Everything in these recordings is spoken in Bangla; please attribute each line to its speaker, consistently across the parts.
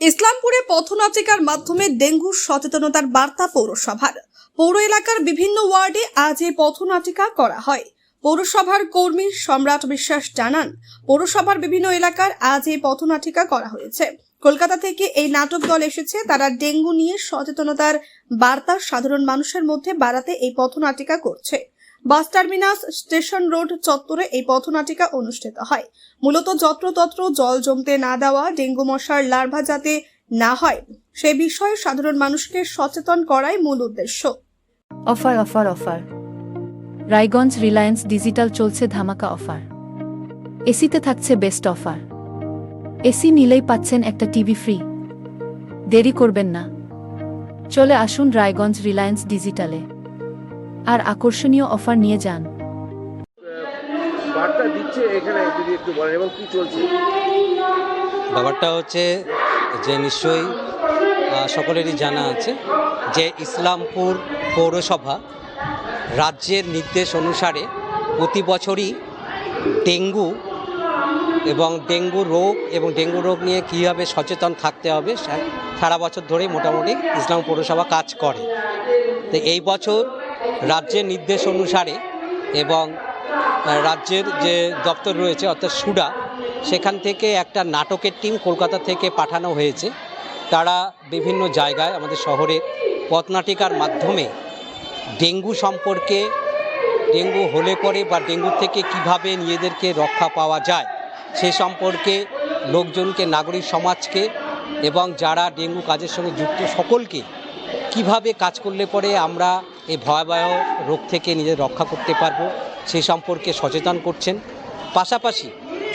Speaker 1: ইসলামপুরে পথনাটিকার মাধ্যমে ডেঙ্গু সচেতনতার বার্তা পৌরসভার। পৌর এলাকার বিভিন্ন ওয়ার্ডে আজ এই পথনাটিকা করা হয়। পৌরসভার কর্মী সম্রাট বিশ্বাস জানান, পৌরসভার বিভিন্ন এলাকার আজ এই পথনাটিকা করা হয়েছে। কলকাতা থেকে এই নাটক দল এসেছে, তারা ডেঙ্গু নিয়ে সচেতনতার বার্তা সাধারণ মানুষের মধ্যে বাড়াতে এই পথনাটিকা করছে। বাস টার্মিনাস স্টেশন রোড চত্বরে এই পথনাটিকা অনুষ্ঠিত হয়। মূলত যত্রতত্র জল জমতে না দেওয়া, ডেঙ্গু মশার লার্ভা যাতে না হয়, সে বিষয়ে সাধারণ মানুষকে সচেতন করাই মূল উদ্দেশ্য।
Speaker 2: Offer offer offer. Raiganj Reliance digital চলছে ধামাকা অফার। এসিতে থাকছে বেস্ট অফার। এসি নিলেই পাচ্ছেন একটা টিভি ফ্রি। দেরি করবেন না। চলে আসুন রায়গঞ্জ রিলায়েন্স ডিজিটালে। আর আকর্ষণীয় অফার নিয়ে যান।
Speaker 3: বার্তা দিচ্ছে এখানে যদি একটু বলেন এবং কি চলছে?
Speaker 4: ব্যাপারটা হচ্ছে যে নিশ্চয়ই সকলেরই জানা আছে যে ইসলামপুর পৌরসভা রাজ্যের নির্দেশ অনুসারে প্রতি বছরই ডেঙ্গু এবং ডেঙ্গু রোগ এবং ডেঙ্গু রোগ নিয়ে কীভাবে সচেতন থাকতে হবে সারা বছর ধরেই মোটামুটি ইসলাম পৌরসভা কাজ করে। তো এই বছর রাজ্যের নির্দেশ অনুসারে এবং রাজ্যের যে দপ্তর রয়েছে, অর্থাৎ সুডা, সেখান থেকে একটা নাটকের টিম কলকাতা থেকে পাঠানো হয়েছে। তারা বিভিন্ন জায়গায় আমাদের শহরে পথনাটিকার মাধ্যমে ডেঙ্গু সম্পর্কে, ডেঙ্গু হলে পরে বা ডেঙ্গু থেকে কীভাবে নিজেদেরকে রক্ষা পাওয়া যায়, সে সম্পর্কে লোকজনকে, নাগরিক সমাজকে এবং যারা ডেঙ্গু কাজের সঙ্গে যুক্ত, সকলকে কীভাবে কাজ করলে পরে আমরা এই ভয়াবহ রোগ থেকে নিজেদের রক্ষা করতে পারব, সে সম্পর্কে সচেতন করছেন। পাশাপাশি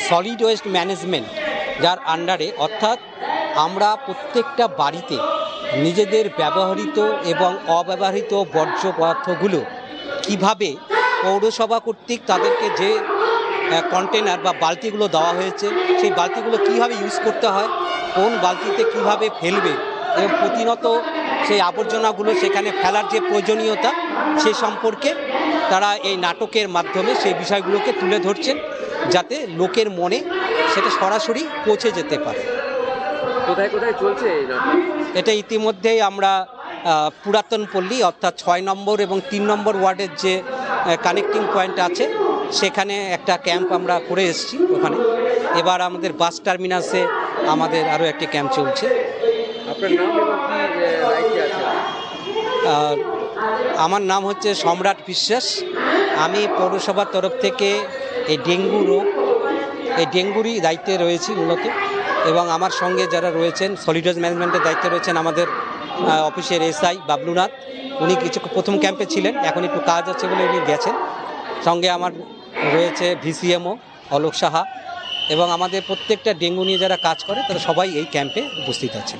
Speaker 4: সলিড ওয়েস্ট ম্যানেজমেন্ট যার আন্ডারে অর্থাৎ আমরা প্রত্যেকটা বাড়িতে নিজেদের ব্যবহৃত এবং অব্যবহৃত বর্জ্য পদার্থগুলো কীভাবে পৌরসভা কর্তৃক তাদেরকে যে কন্টেনার বা বালতিগুলো দেওয়া হয়েছে, সেই বালতিগুলো কীভাবে ইউজ করতে হয়, কোন বালতিতে কীভাবে ফেলবে এবং প্রতিনত সেই আবর্জনাগুলো সেখানে ফেলার যে প্রয়োজনীয়তা সে সম্পর্কে তারা এই নাটকের মাধ্যমে সেই বিষয়গুলোকে তুলে ধরছেন যাতে লোকের মনে সেটা সরাসরি পৌঁছে যেতে পারে।
Speaker 3: কোথায় কোথায় চলছে এই
Speaker 4: এটা ইতিমধ্যেই আমরা পুরাতন পল্লী অর্থাৎ ছয় নম্বর এবং তিন নম্বর ওয়ার্ডের যে কানেক্টিং পয়েন্ট আছে সেখানে একটা ক্যাম্প আমরা করে এসেছি ওখানে। এবার আমাদের বাস টার্মিনাসে আমাদের আরও একটি ক্যাম্প চলছে। আমার নাম হচ্ছে সম্রাট বিশ্বাস। আমি পৌরসভার তরফ থেকে এই ডেঙ্গু রোগ, এই ডেঙ্গুরই দায়িত্বে রয়েছি মূলত। এবং আমার সঙ্গে যারা রয়েছেন সলিডাস ম্যানেজমেন্টের দায়িত্বে রয়েছেন আমাদের অফিসের এসআই বাবলুনাথ। উনি কিছু প্রথম ক্যাম্পে ছিলেন, এখন একটু কাজ আছে বলে উনি গেছেন। সঙ্গে আমার রয়েছে ভিসিএমও অলোক সাহা। এবং আমাদের প্রত্যেকটা ডেঙ্গু নিয়ে যারা কাজ করে, তারা সবাই এই ক্যাম্পে উপস্থিত আছেন।